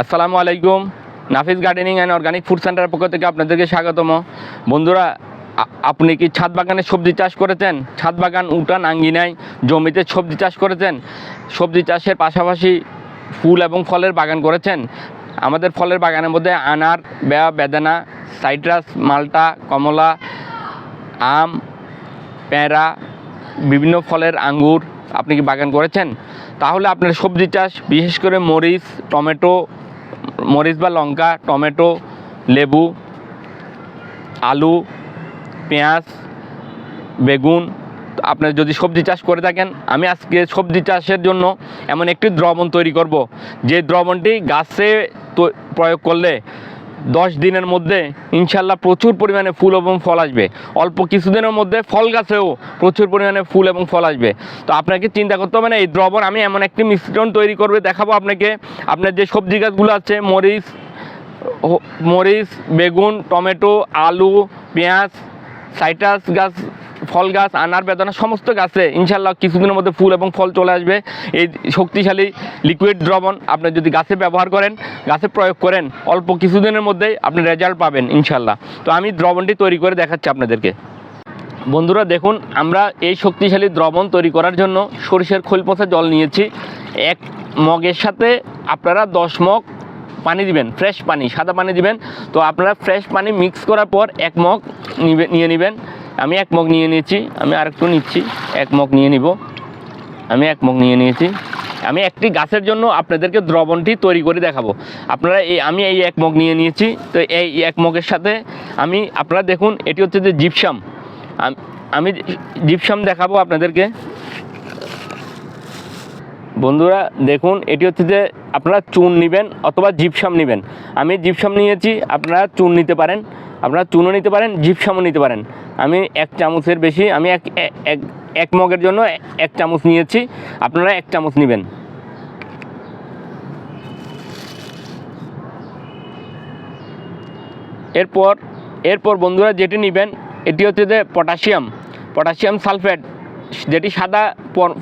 আসসালামু আলাইকুম। Nafis gardening and organic food সেন্টারের পক্ষ থেকে আপনাদেরকে স্বাগতম। বন্ধুরা আপনি কি ছাদ বাগানে সবজি চাষ করেছেন? ছাদ বাগান উঠান আঙ্গিনায় জমিতে সবজি চাষ করেছেন? সবজি চাষের পাশাপাশি ফুল এবং ফলের বাগান করেছেন? আমাদের ফলের বাগানের মধ্যে আনার, বেয়া, বেদানা, সাইট্রাস, মালটা, কমলা, আম পেঁড়া বিভিন্ন ফলের আঙ্গুর আপনি কি বাগান করেছেন? তাহলে আপনার সবজি চাষ, বিশেষ করে মরিচ, টমেটো মরিচ বা লঙ্কা, টমেটো, লেবু, আলু, পেঁয়াজ, বেগুন, আপনার যদি সবজি চাষ করে থাকেন, আমি আজকে সবজি চাষের জন্য এমন একটি দ্রবণ তৈরি করব, যে দ্রবণটি গাছে প্রয়োগ করলে দশ দিনের মধ্যে ইনশাল্লাহ প্রচুর পরিমাণে ফুল এবং ফল আসবে। অল্প কিছুদিনের মধ্যে ফল গাছেও প্রচুর পরিমাণে ফুল এবং ফল আসবে। তো আপনাকে চিন্তা করতে হবে না, এই দ্রবণ আমি এমন একটি মিশ্রণ তৈরি করবে, দেখাবো আপনাকে। আপনার যে সবজি গাছগুলো আছে, মরিচ মরিচ, বেগুন, টমেটো, আলু, পেঁয়াজ, সাইটাস গাছ ফল গাছ, আনার বেদনা, সমস্ত গাছে ইনশাল্লাহ কিছুদিনের মধ্যে ফুল এবং ফল চলে আসবে। এই শক্তিশালী লিকুইড দ্রবণ আপনি যদি গাছে ব্যবহার করেন, গাছে প্রয়োগ করেন, অল্প কিছুদিনের মধ্যেই আপনি রেজাল্ট পাবেন ইনশাল্লাহ তো আমি দ্রবণটি তৈরি করে দেখাচ্ছি আপনাদেরকে। বন্ধুরা দেখুন, আমরা এই শক্তিশালী দ্রবণ তৈরি করার জন্য সরিষার খোল পচা জল নিয়েছি। এক মগের সাথে আপনারা দশ মগ পানি দিবেন ফ্রেশ পানি, সাদা পানি দিবেন। তো আপনারা ফ্রেশ পানি মিক্স করার পর এক মগ নিয়ে নেবেন। আমি এক মগ নিয়ে নিয়েছি, আমি আরেকটু নিচ্ছি, এক মগ নিয়ে নিব। আমি এক মগ নিয়ে নিয়েছি। আমি একটি গাছের জন্য আপনাদেরকে দ্রবণটি তৈরি করে দেখাবো। আপনারা এই, আমি এই এক মগ নিয়ে নিয়েছি, তো এই এক মগের সাথে আমি, আপনারা দেখুন, এটি হচ্ছে যে জিপসাম। আম- জিপসাম দেখাবো আপনাদেরকে। বন্ধুরা, দেখুন, এটি হচ্ছে যে আপনারা চুন নেবেন অথবা জিপসাম নেবেন। আমি জিপসাম নিয়েছি, আপনারা চুন নিতে পারেন। আপনারা চুনও নিতে পারেন, জিপসামও নিতে পারেন। আমি এক চামচের বেশি, আমি এক এক মগের জন্য এক চামচ নিয়েছি। আপনারা এক চামচ নেবেন। এরপর এরপর বন্ধুরা যেটি নেবেন, এটি হচ্ছে যে পটাশিয়াম। পটাশিয়াম সালফেট, যেটি সাদা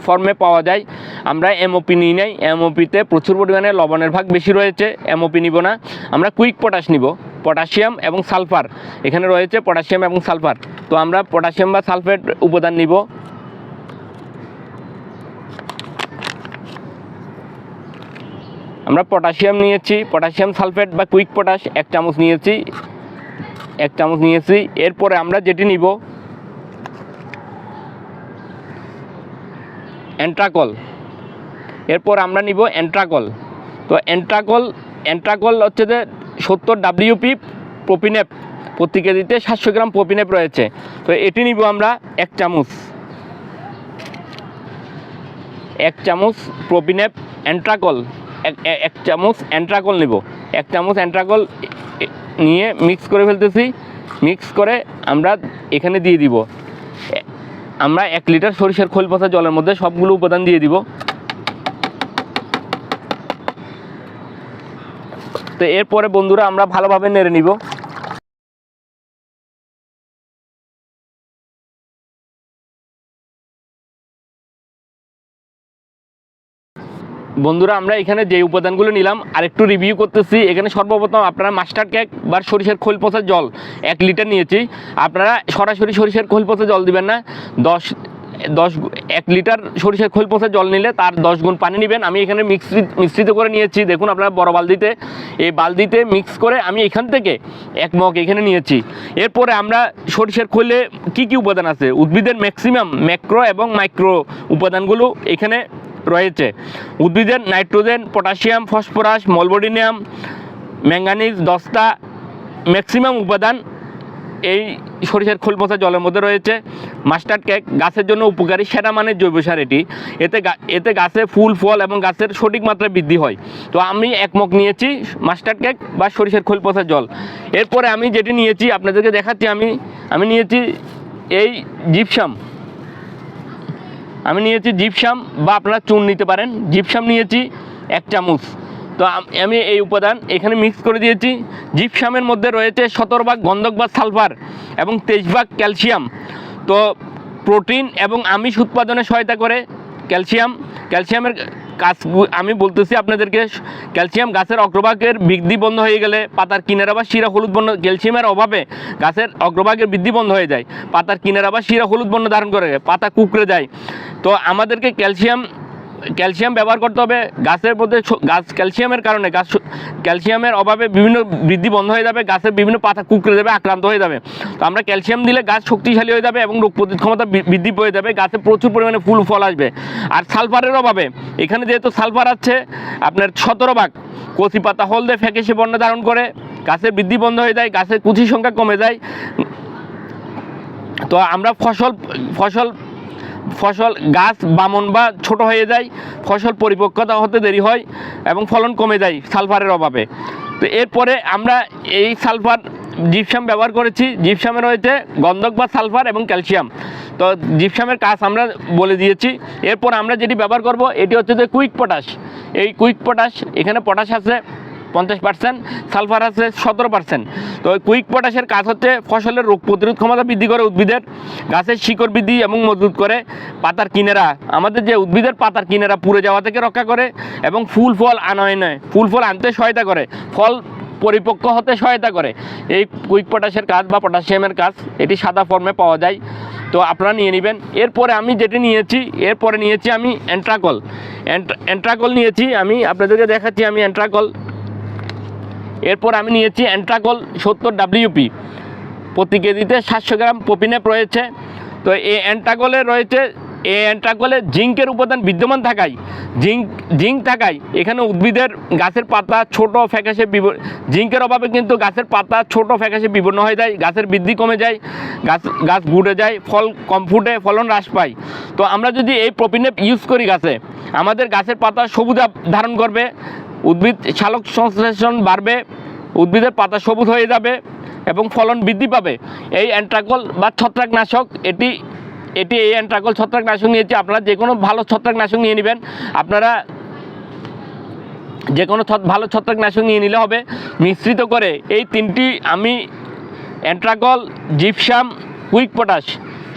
ফর্মে পাওয়া যায়। আমরা এমওপি নিই নাই। এমওপিতে প্রচুর পরিমাণে লবণের ভাগ বেশি রয়েছে। এমওপি নিব না। আমরা কুইক পটাশ নিব। পটাশিয়াম এবং সালফার। এখানে রয়েছে পটাশিয়াম এবং সালফার। তো আমরা পটাশিয়াম বা সালফেট উপাদান নিব। আমরা পটাশিয়াম নিয়েছি, পটাশিয়াম, সালফেট বা কুইক পটাশ এক চামচ নিয়েছি, এক চামচ নিয়েছি। এরপরে আমরা যেটি নিব অ্যান্ট্রাকল এরপর আমরা নিব অ্যান্ট্রাকল তো অ্যান্ট্রাকল অ্যান্ট্রাকল হচ্ছে যে সত্তর ডাব্লিউপি প্রোপিনেপ প্রতি কেজিতে সাতশো গ্রাম প্রোপিনেপ রয়েছে। তো এটি নিব আমরা এক চামচ। এক চামচ প্রোপিনেপ অ্যান্ট্রাকল এক চামচ অ্যান্ট্রাকল নিব। এক চামচ অ্যান্ট্রাকল নিয়ে মিক্স করে ফেলতেছি। মিক্স করে আমরা এখানে দিয়ে দিব। আমরা এক লিটার সরিষার খোল পচা জলের মধ্যে সবগুলো উপাদান দিয়ে দিব। তো এরপরে বন্ধুরা আমরা ভালোভাবে নেড়ে নিব। বন্ধুরা আমরা এখানে যে উপাদানগুলো নিলাম, আরেকটু রিভিউ করতেছি। এখানে সর্বপ্রথম আপনারা মাস্টার্ড কেক বা সরিষার খোল পচা জল এক লিটার নিয়েছি। আপনারা সরাসরি সরিষার খোল পচা জল দিবেন না। দশ দশ এক লিটার সরিষার খোল পচা জল নিলে তার দশ গুণ পানি নেবেন। আমি এখানে মিশ্রিত মিশ্রিত করে নিয়েছি। দেখুন আপনারা বড় বালতিতে। এই বালতিতে মিক্স করে আমি এখান থেকে এক মগ এখানে নিয়েছি। এরপরে আমরা সরিষার খোলে কি কি উপাদান আছে? উদ্ভিদের ম্যাক্সিমাম ম্যাক্রো এবং মাইক্রো উপাদানগুলো এখানে রয়েছে। উদ্ভিদের nitrogen potassium phosphorus molybdenum manganese দস্তা ম্যাক্সিমাম উপাদান এই সরিষার খোল পচা জলের মধ্যে রয়েছে। মাস্টার্ড কেক, গাছের জন্য উপকারী, সেরা মানের জৈব সার এটি। এতে এতে গাছে ফুল, ফল এবং গাছের সঠিক মাত্রায় বৃদ্ধি হয়। তো আমি এক মগ নিয়েছি মাস্টার্ড কেক বা সরিষার খোল পচা জল। এরপরে আমি যেটি নিয়েছি, আপনাদেরকে দেখাচ্ছি, আমি আমি নিয়েছি এই জিপসাম। আমি নিয়েছি জিপসাম বা আপনারা চুন নিতে পারেন। জিপসাম নিয়েছি এক চামচ। তো আমি এই উপাদান এখানে মিক্স করে দিয়েছি। জিপসামের মধ্যে রয়েছে সতেরো ভাগ গন্ধক বা সালফার এবং তেইশ ভাগ ক্যালসিয়াম। তো প্রোটিন এবং আমিষ উৎপাদনে সহায়তা করে ক্যালসিয়াম। ক্যালসিয়ামের কাজ আমি বলতেছি আপনাদেরকে, ক্যালসিয়াম গাছের অগ্রভাগের বৃদ্ধি বন্ধ হয়ে গেলে পাতার কিনারা বা শিরা হলুদ বর্ণ ক্যালসিয়ামের অভাবে গাছের অগ্রভাগের বৃদ্ধি বন্ধ হয়ে যায়। পাতার কিনারা বা শিরা হলুদ বর্ণ ধারণ করে, পাতা কুকড়ে যায়। তো আমাদেরকে ক্যালসিয়াম ক্যালসিয়াম ব্যবহার করতে হবে। গাছের মধ্যে গাছ ক্যালসিয়ামের কারণে গাছ ক্যালসিয়ামের অভাবে বিভিন্ন বৃদ্ধি বন্ধ হয়ে যাবে, গাছের বিভিন্ন পাতা কুকড়ে যাবে, আক্রান্ত হয়ে যাবে। তো আমরা ক্যালসিয়াম দিলে গাছ শক্তিশালী হয়ে যাবে এবং রোগ প্রতিরোধ ক্ষমতা বৃদ্ধি পেয়ে যাবে, গাছে প্রচুর পরিমাণে ফুল, ফল আসবে। আর সালফারের অভাবে, এখানে যেহেতু সালফার আছে, আপনার সতেরো ভাগ, কচি পাতা হলদে ফ্যাকেসে বর্ণ ধারণ করে গাছের বৃদ্ধি বন্ধ হয়ে যায়, গাছের কুচির সংখ্যা কমে যায়। তো আমরা ফসল ফসল ফসল গাছ বামন বা ছোট হয়ে যায়, ফসল পরিপক্কতা হতে দেরি হয় এবং ফলন কমে যায় সালফারের অভাবে। তো এরপরে আমরা এই সালফার জিপসাম ব্যবহার করেছি। জিপসামে রয়েছে গন্ধক বা সালফার এবং ক্যালসিয়াম। তো জিপসামের কাজ আমরা বলে দিয়েছি। এরপর আমরা যেটি ব্যবহার করব, এটি হচ্ছে যে কুইক পটাশ। এই কুইক পটাশ, এখানে পটাশ আছে। পঞ্চাশ পার্সেন্ট সালফার আছে সতেরো পার্সেন্ট তো কুইক পটাশের কাজ হচ্ছে ফসলের রোগ প্রতিরোধ ক্ষমতা বৃদ্ধি করে উদ্ভিদের, গাছের শিকড় বৃদ্ধি এবং মজবুত করে পাতার কিনেরা। আমাদের যে উদ্ভিদের পাতার কিনেরা পুড়ে যাওয়া থেকে রক্ষা করে এবং ফুল ফল আনয়নে ফুল ফল আনতে সহায়তা করে, ফল পরিপক্ক হতে সহায়তা করে। এই কুইক পটাশের কাজ বা পটাশিয়ামের কাজ, এটি সাদা ফর্মে পাওয়া যায়। তো আপনারা নিয়ে নেবেন। এরপরে আমি যেটি নিয়েছি, এরপরে নিয়েছি আমি অ্যান্ট্রাকল অ্যান্ট্রাকল নিয়েছি আমি, আপনাদেরকে দেখাচ্ছি আমি অ্যান্ট্রাকল এরপর আমি নিয়েছি অ্যান্ট্রাকল সত্তর ডাব্লিউপি প্রতি কেজিতে সাতশো গ্রাম পপিনেপ রয়েছে। তো এই অ্যান্ট্রাকলে রয়েছে, এই অ্যান্ট্রাকলে জিঙ্কের উপাদান বিদ্যমান থাকায়, জিঙ্ক জিঙ্ক থাকায় এখানে উদ্ভিদের গাছের পাতা ছোট ফ্যাকাশে জিঙ্কের অভাবে কিন্তু গাছের পাতা ছোট ফ্যাকাশে বিবর্ণ হয়ে যায়, গাছের বৃদ্ধি কমে যায়, গাছ গাছ গুড়ে যায়, ফল কম ফুটে, ফলন হ্রাস পায়। তো আমরা যদি এই প্রপিনেপ ইউজ করি গাছে, আমাদের গাছের পাতা সবুজ ধারণ করবে উদ্ভিদ শালক সংশ্লেষণ বাড়বে, উদ্ভিদের পাতা সবুজ হয়ে যাবে এবং ফলন বৃদ্ধি পাবে। এই অ্যান্ট্রাকল বা ছত্রাকনাশক, এটি এটি এই অ্যান্ট্রাকল ছত্রাকনাশক নিয়েছি আপনারা যে কোনো ভালো ছত্রাকনাশক নিয়ে নেবেন, আপনারা যে কোনো ভালো ছত্রাকনাশক নিয়ে নিলে হবে। মিশ্রিত করে এই তিনটি আমি অ্যান্ট্রাকল, জিপসাম, কুইক পটাশ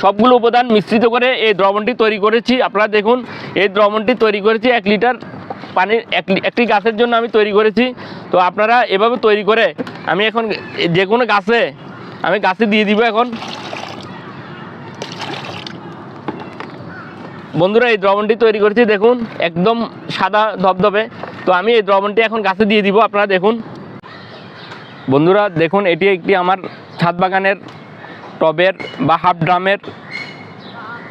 সবগুলো উপাদান মিশ্রিত করে এই দ্রবণটি তৈরি করেছি। আপনারা দেখুন, এই দ্রবণটি তৈরি করেছি এক লিটার পানির এক একটি গাছের জন্য আমি তৈরি করেছি। তো আপনারা এভাবে তৈরি করে আমি এখন যে কোনো গাছে আমি গাছে দিয়ে দিব এখন। বন্ধুরা, এই দ্রবণটি তৈরি করেছি, দেখুন, একদম সাদা ধবধবে। তো আমি এই দ্রবণটি এখন গাছে দিয়ে দিব, আপনারা দেখুন। বন্ধুরা, দেখুন, এটি একটি আমার ছাদ বাগানের টবের বা হাফ ড্রামের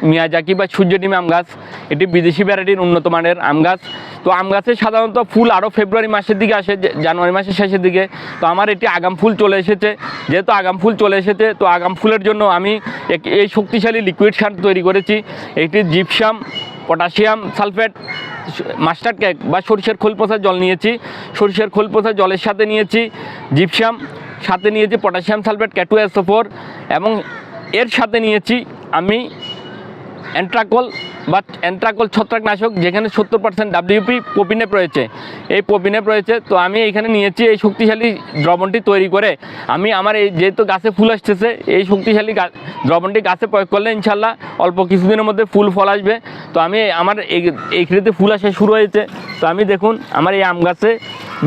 মিয়াজাকি বা সূর্য ডিম আম গাছ। এটি বিদেশি ভ্যারাইটির উন্নত মানের আম গাছ। তো আম গাছে সাধারণত ফুল আরও ফেব্রুয়ারি মাসের দিকে আসে জানুয়ারি মাসের শেষের দিকে। তো আমার এটি আগাম ফুল চলে এসেছে। যেহেতু আগাম ফুল চলে এসেছে, তো আগাম ফুলের জন্য আমি এই শক্তিশালী লিকুইড সার তৈরি করেছি। এটি gypsum potassium sulphate mustard cake বা সরিষার খোল পচা জল নিয়েছি। সরিষার খোল পচা জলের সাথে নিয়েছি জিপসাম সাথে নিয়েছি পটাশিয়াম সালফেট ক্যাটু এসোফোর এবং এর সাথে নিয়েছি আমি অ্যান্ট্রাকল বা অ্যান্ট্রাকল ছত্রাকনাশক, যেখানে সত্তর পার্সেন্ট ডাব্লিউপি পপিনেপ রয়েছে। এই পপিনেপ রয়েছে, তো আমি এখানে নিয়েছি এই শক্তিশালী দ্রবণটি তৈরি করে। আমি আমার এই যেহেতু গাছে ফুল আসতেছে, এই শক্তিশালী দ্রবণটি গাছে প্রয়োগ করলে ইনশাল্লাহ অল্প কিছুদিনের মধ্যে ফুল ফল আসবে। তো আমি আমার এই এই ফুল আসা শুরু হয়েছে। তো আমি দেখুন, আমার এই আম গাছে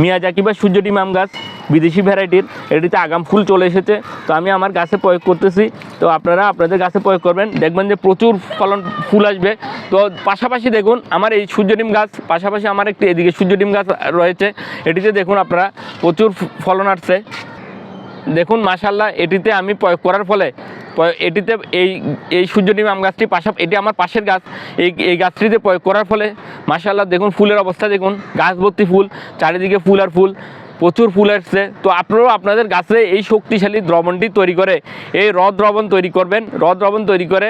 মিয়াজাকি বা সূর্যডিম আম গাছ, বিদেশি ভ্যারাইটির। এটিতে আগাম ফুল চলে এসেছে। তো আমি আমার গাছে প্রয়োগ করতেছি। তো আপনারা আপনাদের গাছে প্রয়োগ করবেন। দেখবেন যে প্রচুর ফলন, ফুল আসবে। তো পাশাপাশি দেখুন, আমার এই সূর্যডিম গাছ, পাশাপাশি আমার একটি এদিকে সূর্যডিম গাছ রয়েছে। এটিতে দেখুন আপনারা, প্রচুর ফলন আসছে। দেখুন মাশাল্লাহ এটিতে আমি প্রয়োগ করার ফলে এটিতে এই এই সূর্যডিম আম গাছটি পাশা, এটি আমার পাশের গাছ। এই এই গাছটিতে প্রয়োগ করার ফলে মাসাল্লাহ দেখুন ফুলের অবস্থা দেখুন। গাছ ভর্তি ফুল, চারিদিকে ফুল আর ফুল, প্রচুর ফুল আসছে। তো আপনারাও আপনাদের গাছে এই শক্তিশালী দ্রবণটি তৈরি করে, এই রদ্রবণ দ্রবণ তৈরি করবেন। রদ্রবণ দ্রবণ তৈরি করে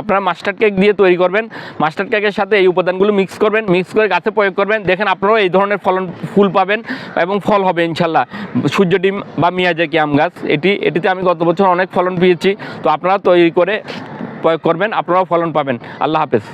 আপনারা মাস্টার্ড কেক দিয়ে তৈরি করবেন, মাস্টার্ড কেকের সাথে এই উপাদানগুলো মিক্স করবেন মিক্স করে গাছে প্রয়োগ করবেন, দেখেন আপনারাও এই ধরনের ফলন, ফুল পাবেন এবং ফল হবে ইনশাল্লাহ। সূর্য ডিম বা মিয়াজাকি আম গাছ, এটি, এটিতে আমি গত বছর অনেক ফলন পেয়েছি, তো আপনারা তৈরি করে প্রয়োগ করবেন, আপনারাও ফলন পাবেন। আল্লাহ হাফেজ।